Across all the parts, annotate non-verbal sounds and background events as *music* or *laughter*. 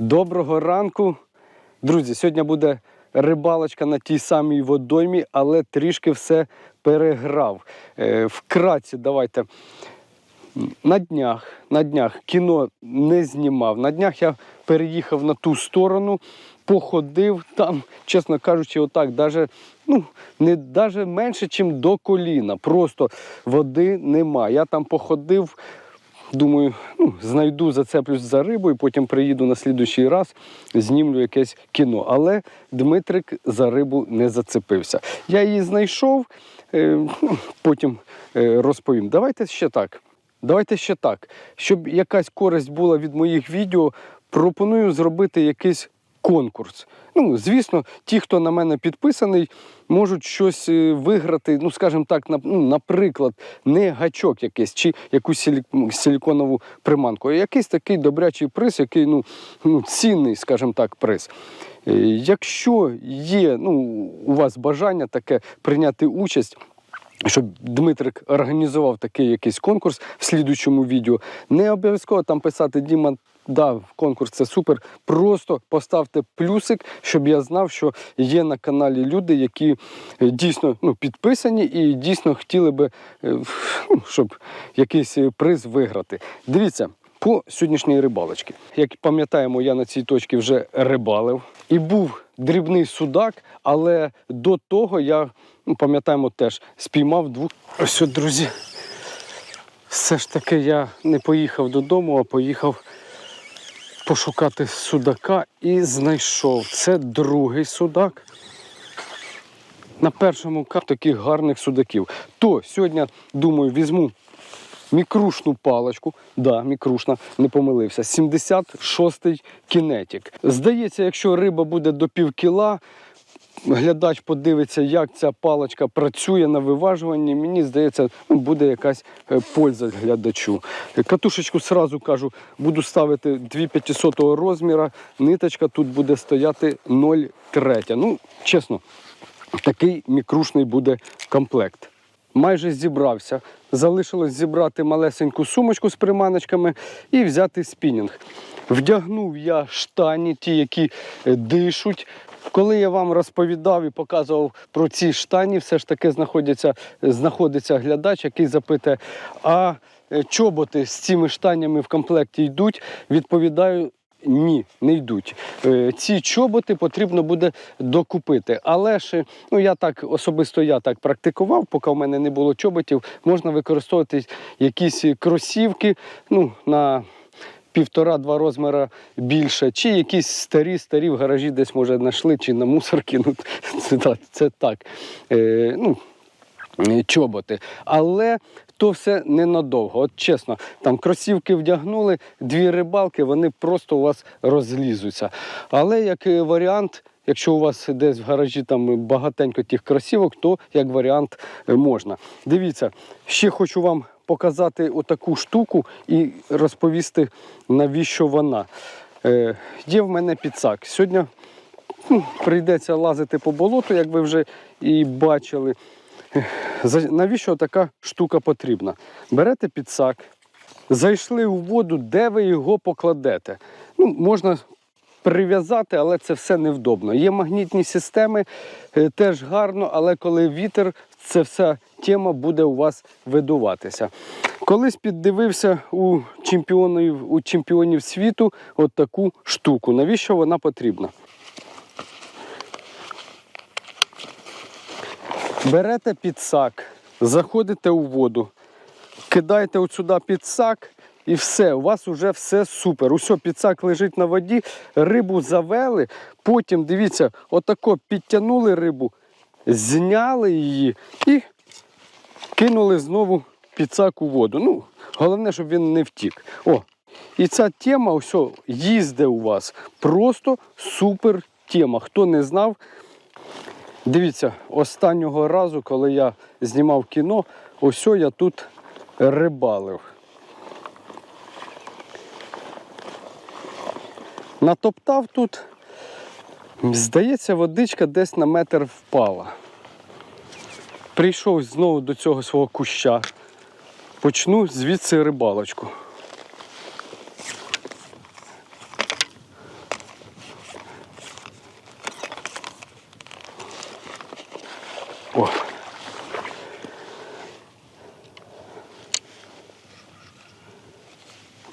Доброго ранку. Друзі, сьогодні буде рибалочка на тій самій водоймі, але трішки все переграв. Е, Вкратце, давайте. На днях, на днях кіно не знімав. На днях я переїхав на ту сторону, походив там, чесно кажучи, отак, даже, ну, не даже менше, ніж до коліна. Просто води нема. Я там походив, думаю, ну, знайду, зацеплюсь за рибу і потім приїду на слідуючий раз, знімлю якесь кіно. Але Дмитрик за рибу не зацепився. Я її знайшов, е, ну, потім е, розповім. Давайте ще так. Давайте ще так. Щоб якась користь була від моїх відео, пропоную зробити якийсь конкурс. Ну, звісно, ті, хто на мене підписаний, можуть щось е, виграти. Ну, скажімо так, на, ну, наприклад, не гачок якийсь чи якусь силіконову приманку, а якийсь такий добрячий приз, який ну, ну, цінний, скажімо так, приз. Е, Якщо є ну, у вас бажання таке прийняти участь, щоб Дмитрик організував такий якийсь конкурс в слідуючому відео. Не обов'язково там писати Діма. Да, конкурс це супер. Просто поставте плюсик, щоб я знав, що є на каналі люди, які е, дійсно ну, підписані і дійсно хотіли би, е, ну, щоб якийсь е, приз виграти. Дивіться, по сьогоднішній рибалочці. Як пам'ятаємо, я на цій точці вже рибалив. І був дрібний судак, але до того я, ну, пам'ятаємо, теж спіймав двох. Ось, от, друзі, все ж таки я не поїхав додому, а поїхав пошукати судака і знайшов. Це другий судак. На першому кап таких гарних судаків. То сьогодні, думаю, візьму мікрушну паличку. Да, мікрушна, не помилився. 76-й кінетік. Здається, якщо риба буде до пів кіла, глядач подивиться, як ця паличка працює на виважуванні. Мені здається, ну, буде якась е, польза глядачу. Е, Катушечку сразу кажу, буду ставити 2500 розміра. Ниточка тут буде стояти 0,3. Ну, чесно, такий мікрушний буде комплект. Майже зібрався. Залишилось зібрати малесеньку сумочку з приманочками і взяти спінінг. Вдягнув я штані, ті, які е, дишуть. Коли я вам розповідав і показував про ці штані, все ж таки знаходиться, знаходиться глядач, який запитує, а е, чоботи з цими штанями в комплекті йдуть? Відповідаю, ні, не йдуть. Е, Ці чоботи потрібно буде докупити. Але ж ну я так особисто я так практикував, поки в мене не було чоботів, можна використовувати якісь кросівки ну, на півтора-два розміра більше, чи якісь старі, старі в гаражі десь може знайшли, чи на мусорки. Ну, *laughs* це, так- це так. Е, ну, чоботи. Але то все ненадовго. От чесно, там кросівки вдягнули, дві рибалки, вони просто у вас розлізуться. Але як е, варіант. Якщо у вас десь в гаражі там багатенько тих кросівок, то як варіант е, можна. Дивіться, ще хочу вам показати отаку штуку і розповісти, навіщо вона. Е, є в мене підсак. Сьогодні ну, прийдеться лазити по болоту, як ви вже і бачили. Навіщо така штука потрібна? Берете підсак, зайшли у воду, де ви його покладете. Ну, можна прив'язати, але це все невдобно. Є магнітні системи, е, теж гарно, але коли вітер, це вся тема буде у вас видуватися. Колись піддивився у чемпіонів, у чемпіонів світу от таку штуку. Навіщо вона потрібна? Берете підсак, заходите у воду, кидаєте от сюди підсак і все, у вас вже все супер. Усе, підсак лежить на воді, рибу завели, потім, дивіться, отако підтягнули рибу, зняли її і кинули знову підсак у воду. Ну, головне, щоб він не втік. О, і ця тема, ось, їзде у вас. Просто супер тема. Хто не знав, Дивіться, останнього разу, коли я знімав кіно, ось я тут рибалив. Натоптав тут, здається, водичка десь на метр впала. Прийшов знову до цього свого куща. Почну звідси рибалочку.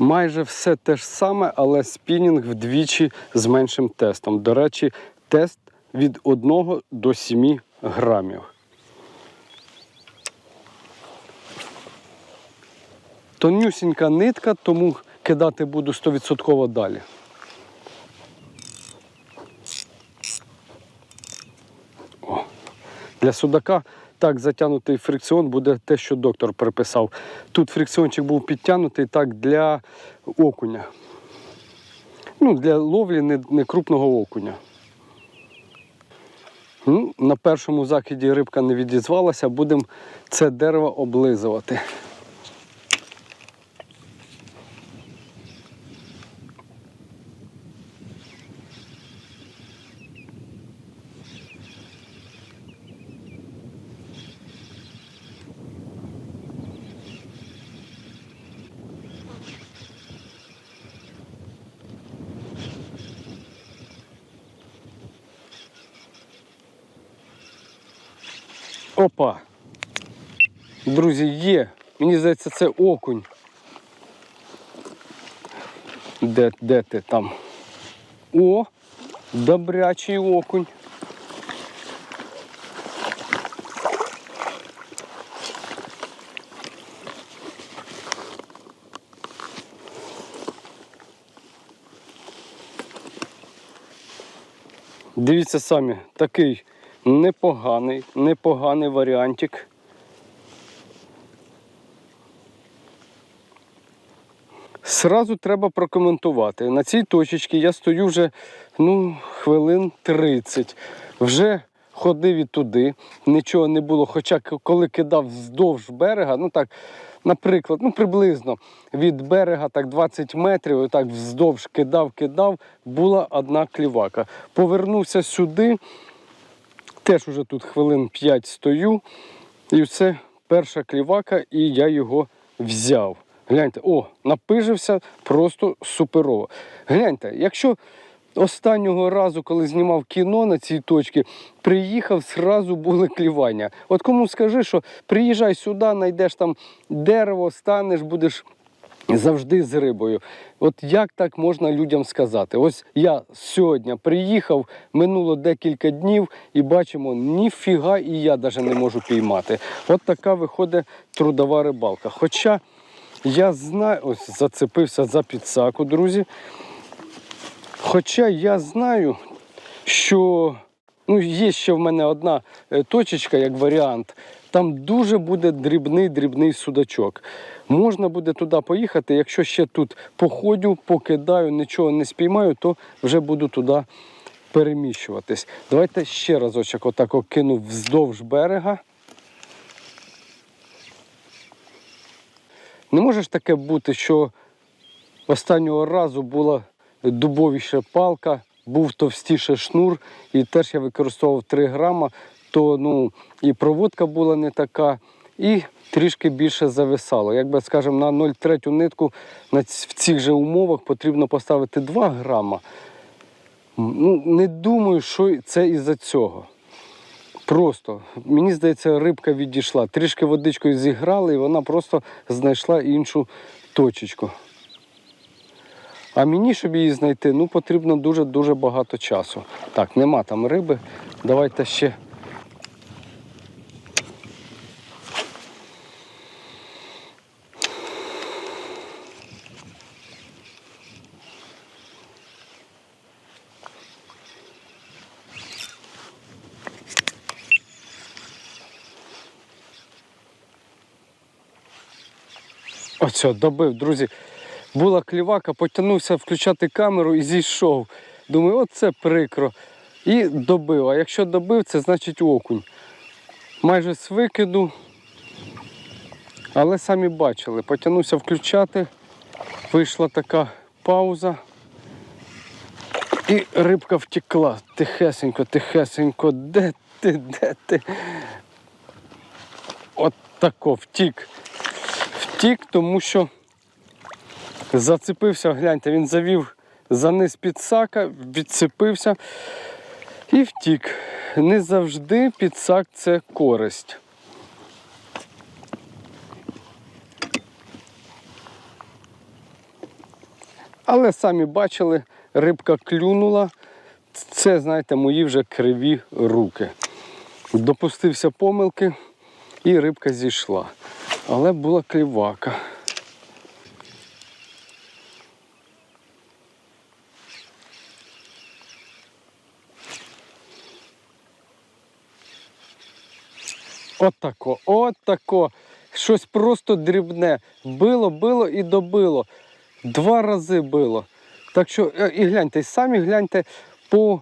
Майже все те ж саме, але спінінг вдвічі з меншим тестом. До речі, тест від 1 до 7 грамів. Тонюсінька нитка, тому кидати буду 100% далі. Для судака так затягнутий фрикціон буде те, що доктор приписав. Тут фрикціончик був підтягнутий так для окуня. Ну, для ловлі не, крупного окуня. Ну, на першому закиді рибка не відізвалася, будемо це дерево облизувати. Опа. Друзі, є. Мені здається, це окунь. Де, де ти там? О, добрячий окунь. Дивіться самі, такий непоганий, непоганий варіантик. Сразу треба прокоментувати. На цій точці я стою вже ну, хвилин 30. Вже ходив і туди, нічого не було. Хоча коли кидав вздовж берега, ну так, наприклад, ну приблизно від берега так 20 метрів, отак вздовж кидав, кидав, була одна клівака. Повернувся сюди, теж уже тут хвилин 5 стою, і все, перша клівака, і я його взяв. Гляньте, о, напижився просто суперово. Гляньте, якщо останнього разу, коли знімав кіно на цій точці, приїхав, зразу були клівання. От кому скажи, що приїжджай сюди, знайдеш там дерево, станеш, будеш завжди з рибою. От як так можна людям сказати? Ось я сьогодні приїхав, минуло декілька днів і бачимо, ніфіга і я навіть не можу піймати. От така виходить трудова рибалка. Хоча я знаю, ось зацепився за підсаку, друзі. Хоча я знаю, що ну, є ще в мене одна е, точечка, як варіант. Там дуже буде дрібний дрібний судачок. Можна буде туди поїхати. Якщо ще тут походю, покидаю, нічого не спіймаю, то вже буду туди переміщуватись. Давайте ще разочок отак кину вздовж берега. Не може ж таке бути, що останнього разу була дубовіша палка, був товстіше шнур, і теж я використовував 3 грама, то ну, і проводка була не така, і трішки більше зависало. Якби, скажімо, на 0,3 нитку на в цих же умовах потрібно поставити 2 грама. Ну, не думаю, що це із-за цього. Просто, мені здається, рибка відійшла. Трішки водичкою зіграли, і вона просто знайшла іншу точечку. А мені, щоб її знайти, ну потрібно дуже-дуже багато часу. Так, нема там риби. Давайте ще. Оце, добив, друзі. Була клівака, потягнувся включати камеру і зійшов. Думаю, оце прикро. І добив. А якщо добив, це значить окунь. Майже з викиду. Але самі бачили, потягнувся включати. Вийшла така пауза. І рибка втекла. Тихесенько, тихесенько. Де ти, де ти? От тако втік. Втік, тому що зацепився, гляньте, він завів за низ підсака, відцепився і втік. Не завжди підсак це користь. Але самі бачили, рибка клюнула. Це, знаєте, мої вже криві руки. Допустився помилки і рибка зійшла. Але була клівака. От тако, от тако. Щось просто дрібне. Било, било і добило. Два рази било. Так що, е, і гляньте, самі гляньте по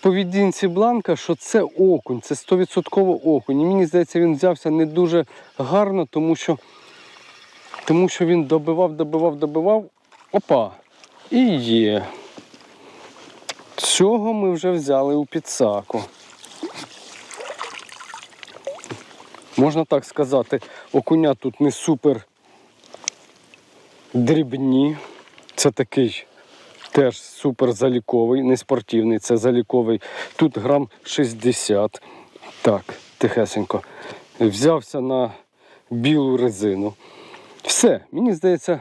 поведінці Бланка, що це окунь, це 100% окунь. І мені здається, він взявся не дуже гарно, тому що, тому що він добивав, добивав, добивав. Опа! І є. Цього ми вже взяли у підсаку. Можна так сказати, окуня тут не супер дрібні. Це такий теж супер заліковий, не спортивний, це заліковий. Тут грам 60. Так, тихесенько. Взявся на білу резину. Все, мені здається,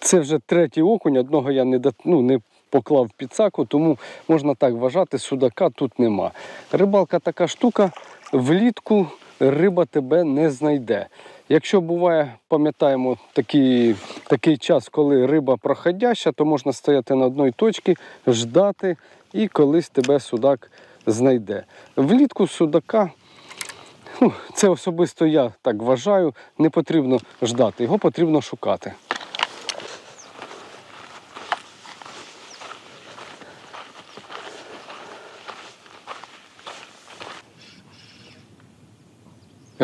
це вже третій окунь, одного я не, ну, не поклав в підсаку, тому можна так вважати, судака тут нема. Рибалка така штука, влітку риба тебе не знайде. Якщо буває, пам'ятаємо такий, такий час, коли риба проходяща, то можна стояти на одній точці, ждати і колись тебе судак знайде. Влітку судака Ну, це особисто я так вважаю. Не потрібно ждати, його потрібно шукати.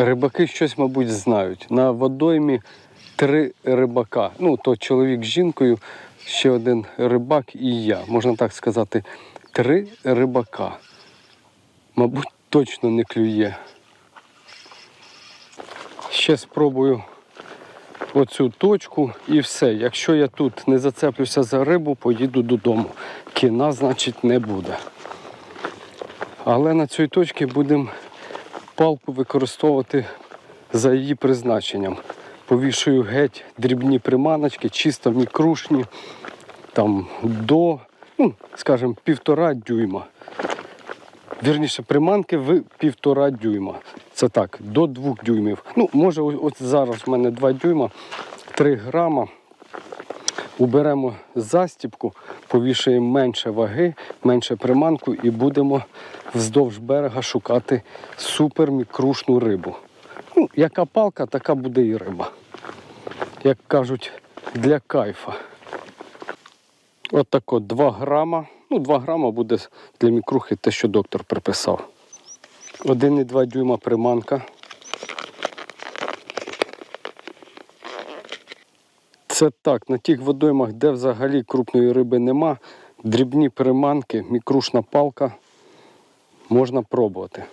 Рибаки щось, мабуть, знають. На водоймі три рибака. Ну, то чоловік з жінкою, ще один рибак і я. Можна так сказати, три рибака. Мабуть, точно не клює. Ще спробую оцю точку і все. Якщо я тут не зацеплюся за рибу, поїду додому. Кіна, значить, не буде. Але на цій точці будемо палку використовувати за її призначенням. Повішую геть дрібні приманочки, чисто мікрушні, там до, ну, скажімо, півтора дюйма. Вірніше, приманки в півтора дюйма. Це так, до двох дюймів. Ну, може, ось зараз в мене 2 дюйма, 3 грама. Уберемо застіпку, повішаємо менше ваги, менше приманку і будемо вздовж берега шукати супермікрушну рибу. Ну, яка палка, така буде і риба. Як кажуть, для кайфа. От так от 2 грама. Ну, 2 грама буде для мікрухи те, що доктор приписав. 1,2 дюйма приманка. Це так, на тих водоймах, де взагалі крупної риби нема, дрібні приманки, мікрушна палка можна пробувати.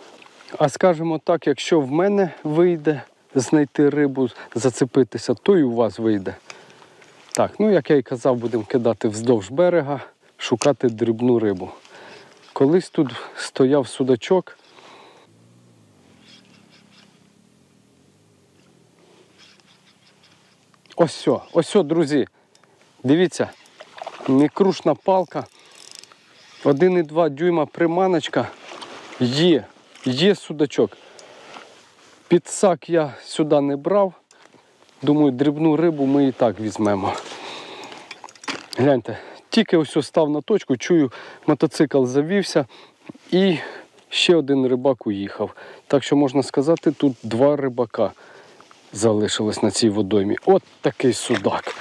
А скажімо так, якщо в мене вийде знайти рибу, зацепитися, то і у вас вийде. Так, ну як я і казав, будемо кидати вздовж берега, шукати дрібну рибу. Колись тут стояв судачок. Ось все, ось все, друзі. Дивіться, мікрушна палка, 1,2 дюйма приманочка. Є, є судачок. Підсак я сюди не брав. Думаю, дрібну рибу ми і так візьмемо. Гляньте, тільки ось став на точку, чую, мотоцикл завівся і ще один рибак уїхав. Так що можна сказати, тут два рибака залишилось на цій водоймі. От такий судак.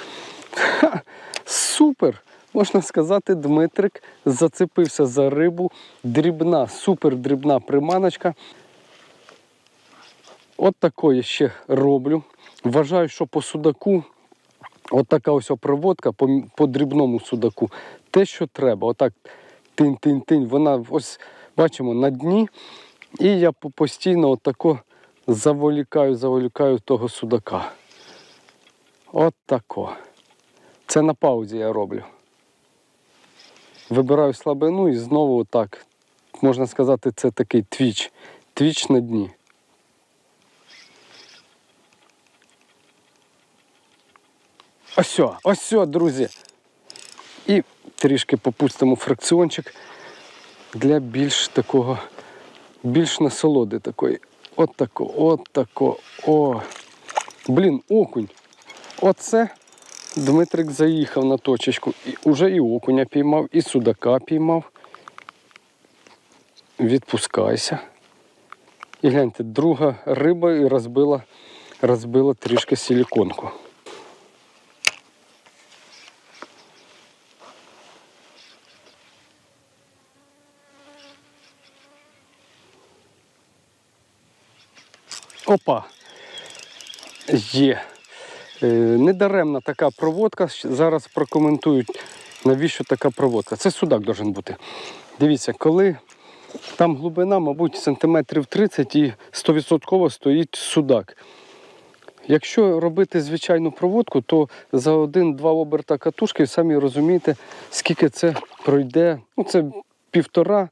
Ха, супер! Можна сказати, Дмитрик зацепився за рибу. Дрібна, супер дрібна приманочка. От такої ще роблю. Вважаю, що по судаку, от така ось проводка по, по дрібному судаку, те, що треба. Отак тинь-тинь-тинь, вона ось бачимо на дні. І я постійно отако заволікаю, заволікаю того судака. От тако. Це на паузі я роблю. Вибираю слабину і знову отак. Можна сказати, це такий твіч. Твіч на дні. Ось, ось, друзі. І трішки попустимо фракціончик для більш такого, більш насолоди такої. От тако, от тако. О. Блін, окунь. Оце Дмитрик заїхав на точечку. І уже і окуня піймав, і судака піймав. Відпускайся. І гляньте, друга риба розбила, розбила трішки силіконку. Опа. Є. Е, Недаремна така проводка. Зараз прокоментують, навіщо така проводка. Це судак должен бути. Дивіться, коли там глибина, мабуть, сантиметрів 30 і 100% стоїть судак. Якщо робити звичайну проводку, то за один-два оберта катушки, самі розумієте, скільки це пройде. Ну, це півтора,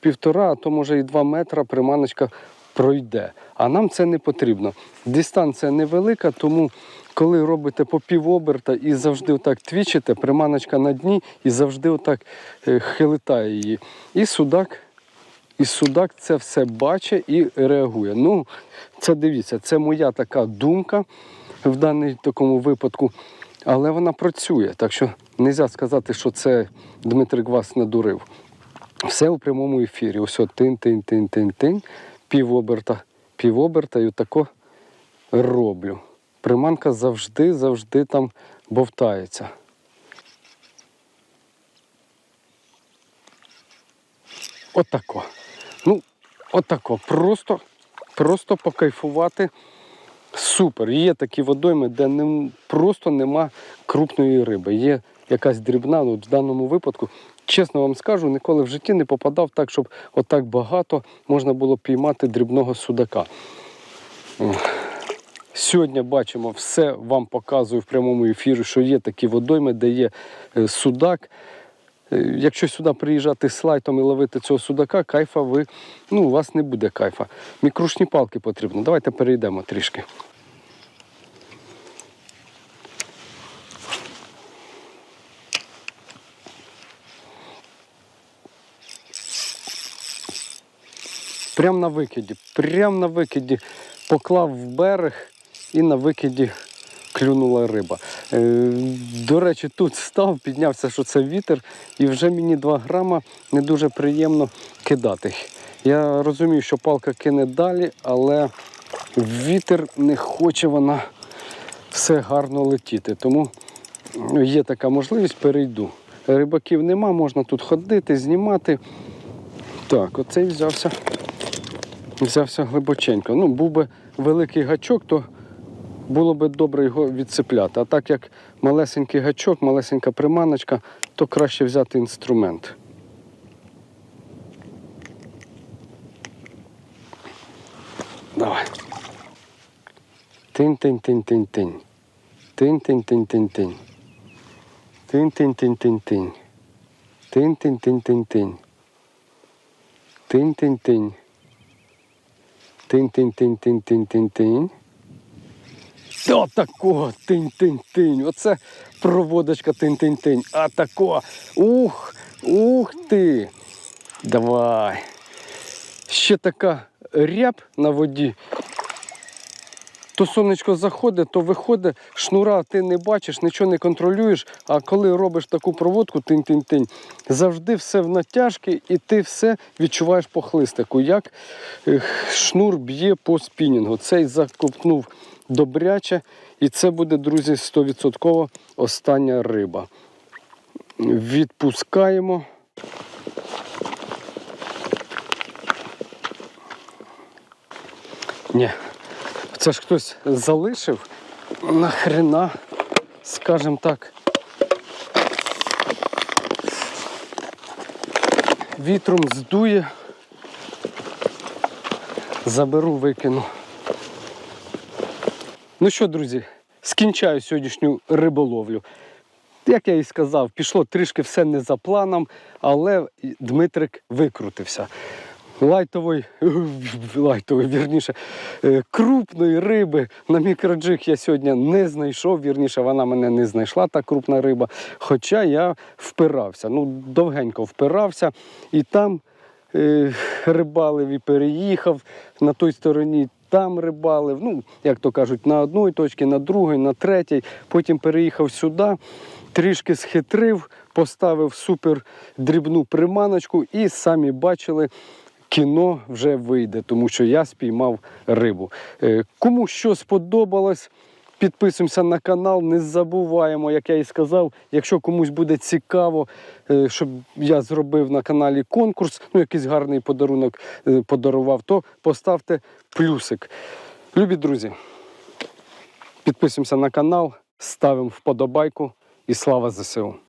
півтора, а то може і два метра приманочка пройде. А нам це не потрібно. Дистанція невелика, тому коли робите по пів оберта і завжди отак твічите, приманочка на дні і завжди отак е, хилитає її. І судак і судак це все бачить і реагує. Ну, це дивіться, це моя така думка в даному такому випадку, але вона працює. Так що не можна сказати, що це Дмитрик вас надурив. Все у прямому ефірі. Ось півоберта, півоберта і отако роблю. Приманка завжди, завжди там бовтається. Отако. Ну, отако. Просто, просто покайфувати. Супер. Є такі водойми, де не, просто нема крупної риби. Є якась дрібна, ну, в даному випадку, чесно вам скажу, ніколи в житті не попадав так, щоб отак багато можна було піймати дрібного судака. Сьогодні бачимо, все вам показую в прямому ефірі, що є такі водойми, де є е, судак. Е, Якщо сюди приїжджати з лайтом і ловити цього судака, кайфа ви, ну, у вас не буде кайфа. Мікрушні палки потрібно. Давайте перейдемо трішки. Прям на викиді, прям на викиді поклав в берег і на викиді клюнула риба. Е, до речі, тут став, піднявся, що це вітер, і вже мені 2 грама не дуже приємно кидати. Я розумію, що палка кине далі, але вітер не хоче вона все гарно летіти. Тому ну, є така можливість, перейду. Рибаків нема, можна тут ходити, знімати. Так, оцей взявся взявся глибоченько. Ну, був би великий гачок, то було б добре його відцепляти. А так як малесенький гачок, малесенька приманочка, то краще взяти інструмент. Давай. Тинь-тинь-тинь-тинь-тинь. Тинь-тинь-тинь-тинь-тинь. Тинь-тинь-тинь-тинь-тинь. Тинь-тинь-тинь-тинь-тинь. Тинь-тинь-тинь. Тинь-тинь-тинь-тинь-тинь-тинь-тинь. До такого тинь-тинь-тинь. Оце проводочка тинь-тинь-тинь. А тако. Ух, ух ти. Давай. Ще така ряб на воді. То сонечко заходить, то виходить, шнура ти не бачиш, нічого не контролюєш. А коли робиш таку проводку, тинь-тинь-тинь, завжди все в натяжки, і ти все відчуваєш по хлистику, як шнур б'є по спінінгу. Цей закопнув добряче, і це буде, друзі, 100% остання риба. Відпускаємо. Ні, це ж хтось залишив нахрена, скажімо так. Вітром здує, заберу, викину. Ну що, друзі, скінчаю сьогоднішню риболовлю. Як я і сказав, пішло трішки все не за планом, але Дмитрик викрутився. Лайтової, *laughs* лайтової, вірніше, е, крупної риби на мікроджиг я сьогодні не знайшов. Вірніше, вона мене не знайшла, та крупна риба. Хоча я впирався, ну, довгенько впирався, і там е, рибалив і переїхав на той стороні. Там рибалив, ну, як то кажуть, на одній точці, на другій, на третій. Потім переїхав сюди, трішки схитрив, поставив супер дрібну приманочку і самі бачили, кіно вже вийде, тому що я спіймав рибу. Е, Кому що сподобалось, підписуємося на канал, не забуваємо, як я і сказав, якщо комусь буде цікаво, е, щоб я зробив на каналі конкурс, ну якийсь гарний подарунок е, подарував, то поставте плюсик. Любі друзі, підписуємося на канал, ставимо вподобайку і слава ЗСУ!